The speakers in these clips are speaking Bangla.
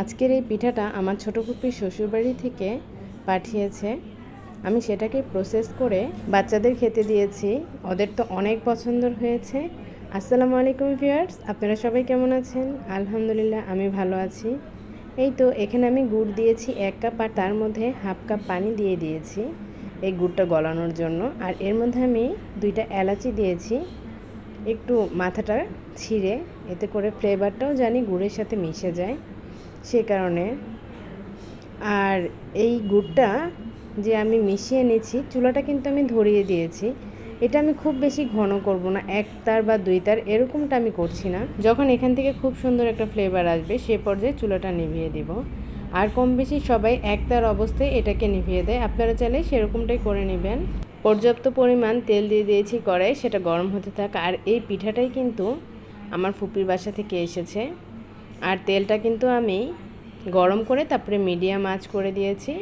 আজকের এই পিঠাটা আমার ছোটো ফুপির শ্বশুরবাড়ি থেকে পাঠিয়েছে। আমি সেটাকে প্রসেস করে বাচ্চাদের খেতে দিয়েছি। ওদের তো অনেক পছন্দর হয়েছে। আসসালামু আলাইকুম ভিউয়ার্স, আপনারা সবাই কেমন আছেন? আলহামদুলিল্লাহ, আমি ভালো আছি। এই তো, এখানে আমি গুড় দিয়েছি এক কাপ আর তার মধ্যে হাফ কাপ পানি দিয়ে দিয়েছি এই গুড়টা গলানোর জন্য। আর এর মধ্যে আমি দুইটা এলাচি দিয়েছি। একটু মাথাটা ছিঁড়ে, এতে করে ফ্লেভারটাও জানি গুড়ের সাথে মিশে যায়। সে কারণে। আর এই গুড়টা যে আমি মিশিয়ে নিয়েছি চুলাটা কিন্তু আমি ধরিয়ে দিয়েছি। এটা আমি খুব বেশি ঘন করব না, এক তার বা দুই তার, এরকমটা আমি করছি না। যখন এখান থেকে খুব সুন্দর একটা ফ্লেভার আসবে, সে পর্যায়ে চুলাটা নিভিয়ে দিব। আর কম বেশি সবাই এক তার অবস্থায় এটাকে নিভিয়ে দেয়। আপনারা চাইলে সেরকমটাই করে নেবেন। পর্যাপ্ত পরিমাণ তেল দিয়ে দিয়েছি কড়াই সেটা গরম হতে থাক। আর এই পিঠাটাই কিন্তু আমার ফুপির বাসা থেকে এসেছে। আর তেলটা কিন্তু আমি গরম করে তারপরে মিডিয়াম আঁচ করে দিয়েছি।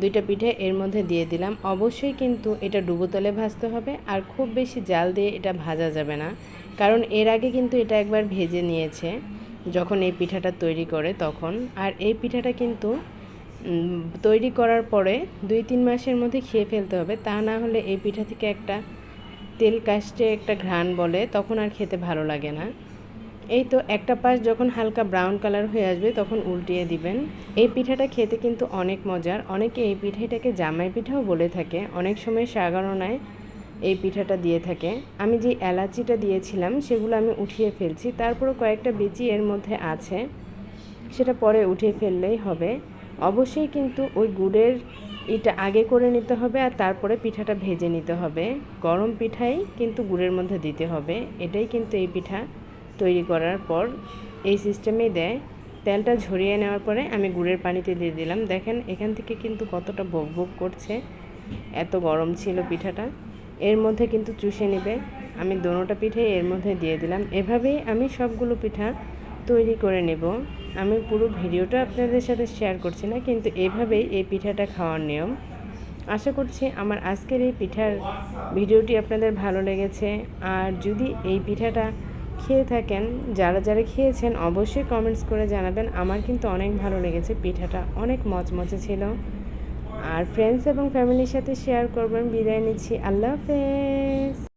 দুইটা পিঠে এর মধ্যে দিয়ে দিলাম। অবশ্যই কিন্তু এটা ডুবো তেলে ভাজতে হবে আর খুব বেশি জাল দিয়ে এটা ভাজা যাবে না। কারণ এর আগে কিন্তু এটা একবার ভেজে নিয়েছে যখন এই পিঠাটা তৈরি করে তখন। আর এই পিঠাটা কিন্তু তৈরি করার পরে দুই তিন মাসের মধ্যে খেয়ে ফেলতে হবে। তা না হলে এই পিঠা থেকে একটা তেল কাস্টে একটা ঘ্রাণ বলে তখন আর খেতে ভালো লাগে না। এই তো একটা পাশ যখন হালকা ব্রাউন কালার হয়ে আসবে তখন উল্টিয়ে দিবেন। এই পিঠাটা খেতে কিন্তু অনেক মজার। অনেকে এই পিঠাটাকে জামাই পিঠাও বলে থাকে। অনেক সময় সাগরণায় এই পিঠাটা দিয়ে থাকে। আমি যে এলাচিটা দিয়েছিলাম সেগুলো আমি উঠিয়ে ফেলছি। তারপরে কয়েকটা বিচি এর মধ্যে আছে। সেটা পরে উঠিয়ে ফেললেই হবে। অবশ্যই কিন্তু ওই গুড়ের এটা আগে করে নিতে হবে আর তারপরে পিঠাটা ভেজে নিতে হবে। গরম পিঠাই কিন্তু গুড়ের মধ্যে দিতে হবে। এটাই কিন্তু এই পিঠা। তৈরি করার পর এই সিস্টেমেই দেয়। তেলটা ঝরিয়ে নেওয়ার পরে আমি গুড়ের পানিতে দিয়ে দিলাম। দেখেন, এখান থেকে কিন্তু কতটা বক বক করছে। এত গরম ছিল পিঠাটা। এর মধ্যে কিন্তু চুষে নেবে। আমি দোনোটা পিঠে এর মধ্যে দিয়ে দিলাম। এভাবেই আমি সবগুলো পিঠা তৈরি করে নেব। আমি পুরো ভিডিওটা আপনাদের সাথে শেয়ার করছি না, কিন্তু এভাবেই এই পিঠাটা খাওয়ার নিয়ম। আশা করছি আমার আজকের এই পিঠার ভিডিওটি আপনাদের ভালো লেগেছে। আর যদি এই পিঠাটা খেয়ে থাকেন, যারা যারা খেয়েছেন অবশ্যই কমেন্টস করে জানাবেন। আমার কিন্তু অনেক ভালো লেগেছে, পিঠাটা অনেক মচমচে ছিল। আর ফ্রেন্ডস এবং ফ্যামিলির সাথে শেয়ার করবেন বিদায় নিচ্ছি। আল্লাহ হাফেজ।